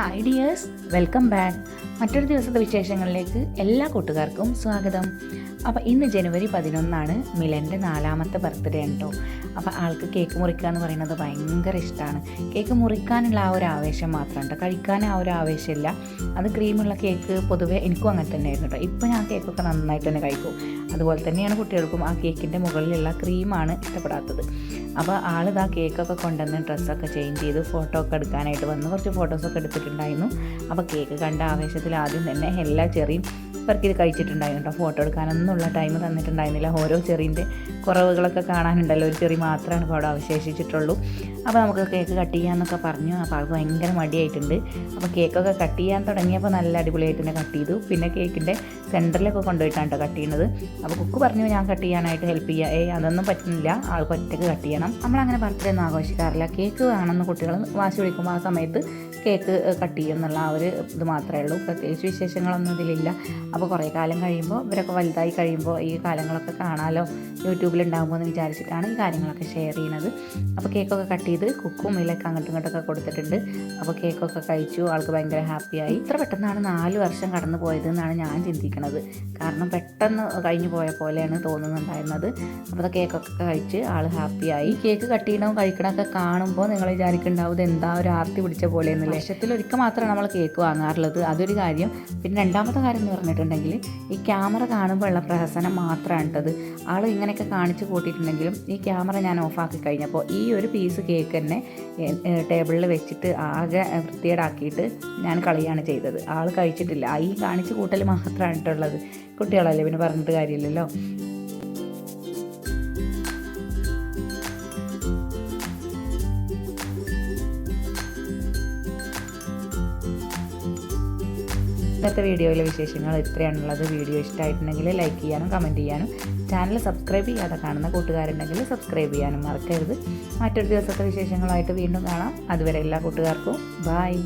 Hi dears welcome back മറ്റൊരു ദിവസത്തെ വിശേഷങ്ങളിലേക്ക് എല്ലാ കൂട്ടുകാർക്കും സ്വാഗതം. അപ്പോൾ ഇന്ന് ജനുവരി പതിനൊന്നാണ് മിലന്റെ നാലാമത്തെ ബർത്ത്ഡേ ഉണ്ടോ അപ്പോൾ ആൾക്ക് കേക്ക് മുറിക്കുക എന്ന് പറയുന്നത് ഭയങ്കര ഇഷ്ടമാണ് കേക്ക് മുറിക്കാനുള്ള ആ ഒരു ആവേശം മാത്രമുണ്ട് കഴിക്കാൻ ആ ഒരു ആവേശമില്ല. അത് ക്രീമുള്ള കേക്ക് പൊതുവേ എനിക്കും അങ്ങനെ തന്നെയായിരുന്നു കേട്ടോ ഇപ്പോൾ ഞാൻ കേക്കൊക്കെ നന്നായിട്ട് തന്നെ കഴിക്കും. അതുപോലെ തന്നെയാണ് കുട്ടികൾക്കും ആ കേക്കിന്റെ മുകളിലുള്ള ക്രീമാണ് ഇഷ്ടപ്പെടാത്തത്. അപ്പോൾ ആളിത് ആ കേക്കൊക്കെ കൊണ്ടുവന്ന് ഡ്രസ്സൊക്കെ ചേഞ്ച് ചെയ്ത് ഫോട്ടോ ഒക്കെ എടുക്കാനായിട്ട് വന്ന് കുറച്ച് ഫോട്ടോസൊക്കെ എടുത്തിട്ടുണ്ടായിരുന്നു. അപ്പോൾ കേക്ക് കണ്ട ആവേശത്തിൽ ആദ്യം തന്നെ എല്ലാ ചെറിയും ഇവർക്ക് ഇത് കഴിച്ചിട്ടുണ്ടായിരുന്നു കേട്ടോ ഫോട്ടോ എടുക്കാനൊന്നുള്ള ടൈം തന്നിട്ടുണ്ടായിരുന്നില്ല. ഓരോ ചെറിന്റെ കുറവുകളൊക്കെ കാണാനുണ്ടല്ലോ. ഒരു ചെറി മാത്രമാണ് ഇപ്പോൾ അവിടെ അവശേഷിച്ചിട്ടുള്ളൂ. അപ്പോൾ നമുക്ക് കേക്ക് കട്ട് ചെയ്യാമെന്നൊക്കെ പറഞ്ഞു. അപ്പോൾ ആൾക്ക് ഭയങ്കര മടിയായിട്ടുണ്ട്. അപ്പോൾ കേക്കൊക്കെ കട്ട് ചെയ്യാൻ തുടങ്ങിയപ്പോൾ നല്ല അടിപൊളിയായിട്ട് തന്നെ കട്ട് ചെയ്തു. പിന്നെ കേക്കിന്റെ സെന്ററിലൊക്കെ കൊണ്ടുപോയിട്ടാണ് കേട്ടോ കട്ട് ചെയ്യുന്നത്. അപ്പോൾ കുക്ക് പറഞ്ഞു ഞാൻ കട്ട് ചെയ്യാനായിട്ട് ഹെൽപ്പ് ചെയ്യുക ഏയ് അതൊന്നും പറ്റുന്നില്ല. ആൾക്ക് ഒറ്റയ്ക്ക് കട്ട് ചെയ്യണം. നമ്മളങ്ങനെ ബർത്ത്ഡേ ഒന്നും ആഘോഷിക്കാറില്ല. കേക്ക് വേണമെന്ന് കുട്ടികൾ വാശി വിളിക്കുമ്പോൾ ആ സമയത്ത് കേക്ക് കട്ട് ചെയ്യും എന്നുള്ള ആ ഒരു ഇത് മാത്രമേ ഉള്ളൂ. പ്രത്യേകിച്ച് വിശേഷങ്ങളൊന്നും ഇതിലില്ല. അപ്പോൾ കുറേ കാലം കഴിയുമ്പോൾ ഇവരൊക്കെ വലുതായി കഴിയുമ്പോൾ ഈ കാലങ്ങളൊക്കെ കാണാലോ യൂട്യൂബിലുണ്ടാകുമ്പോൾ എന്ന് വിചാരിച്ചിട്ടാണ് ഈ കാര്യങ്ങളൊക്കെ ഷെയർ ചെയ്യുന്നത്. അപ്പോൾ കേക്കൊക്കെ കട്ട് ചെയ്ത് കുക്കും ഇല്ലൊക്കെ അങ്ങോട്ടും ഇങ്ങോട്ടൊക്കെ കൊടുത്തിട്ടുണ്ട്. അപ്പോൾ കേക്കൊക്കെ കഴിച്ചു ആൾക്ക് ഭയങ്കര ഹാപ്പിയായി ഇത്ര പെട്ടെന്നാണ് നാല് വർഷം കടന്നു പോയത് എന്നാണ് ഞാൻ ചിന്തിക്കുന്നത് കാരണം പെട്ടെന്ന് കഴിഞ്ഞു പോയ പോലെയാണ് തോന്നുന്നുണ്ടായിരുന്നത്. അപ്പോൾ കേക്കൊക്കെ കഴിച്ച് ആൾ ഹാപ്പിയായി കേക്ക് കട്ട് ചെയ്യണവും കഴിക്കണമൊക്കെ കാണുമ്പോൾ നിങ്ങൾ വിചാരിക്കുന്നുണ്ടാവും എന്താ ഒരു ആർത്തി പിടിച്ച പോലെയെന്ന് ലക്ഷത്തിൽ ഒരിക്കൽ മാത്രമാണ് നമ്മൾ കേക്ക് വാങ്ങാറുള്ളത്. അതൊരു കാര്യം. പിന്നെ രണ്ടാമത്തെ കാര്യം എന്ന് പറഞ്ഞിട്ടുണ്ടെങ്കിൽ ഈ ക്യാമറ കാണുമ്പോൾ ഉള്ള പ്രഹസനം മാത്രമാണ് ഇട്ടത് ആൾ ഇങ്ങനെയൊക്കെ കാണിച്ചു കൂട്ടിയിട്ടുണ്ടെങ്കിലും ഈ ക്യാമറ ഞാൻ ഓഫാക്കി കഴിഞ്ഞപ്പോൾ ഈ ഒരു പീസ് കേക്ക് തന്നെ ടേബിളിൽ വെച്ചിട്ട് ആകെ വൃത്തികേടാക്കിയിട്ട് ഞാൻ കളിയാണ് ചെയ്തത്. ആൾ കഴിച്ചിട്ടില്ല. ഈ കാണിച്ചു കൂട്ടൽ മാത്രമാണ് ഇട്ടുള്ളത് കുട്ടികളല്ലേ പിന്നെ പറഞ്ഞിട്ട് കാര്യമില്ലല്ലോ. ഇന്നത്തെ വീഡിയോയിലെ വിശേഷങ്ങൾ ഇത്രയാണുള്ളത്. വീഡിയോ ഇഷ്ടമായിട്ടുണ്ടെങ്കിൽ ലൈക്ക് ചെയ്യാനും കമന്റ് ചെയ്യാനും ചാനൽ സബ്സ്ക്രൈബ് ചെയ്യാതെ കാണുന്ന കൂട്ടുകാരുണ്ടെങ്കിൽ സബ്സ്ക്രൈബ് ചെയ്യാനും മറക്കരുത്. മറ്റൊരു ദിവസത്തെ വിശേഷങ്ങളായിട്ട് വീണ്ടും കാണാം. അതുവരെ എല്ലാ കൂട്ടുകാർക്കും ബായ്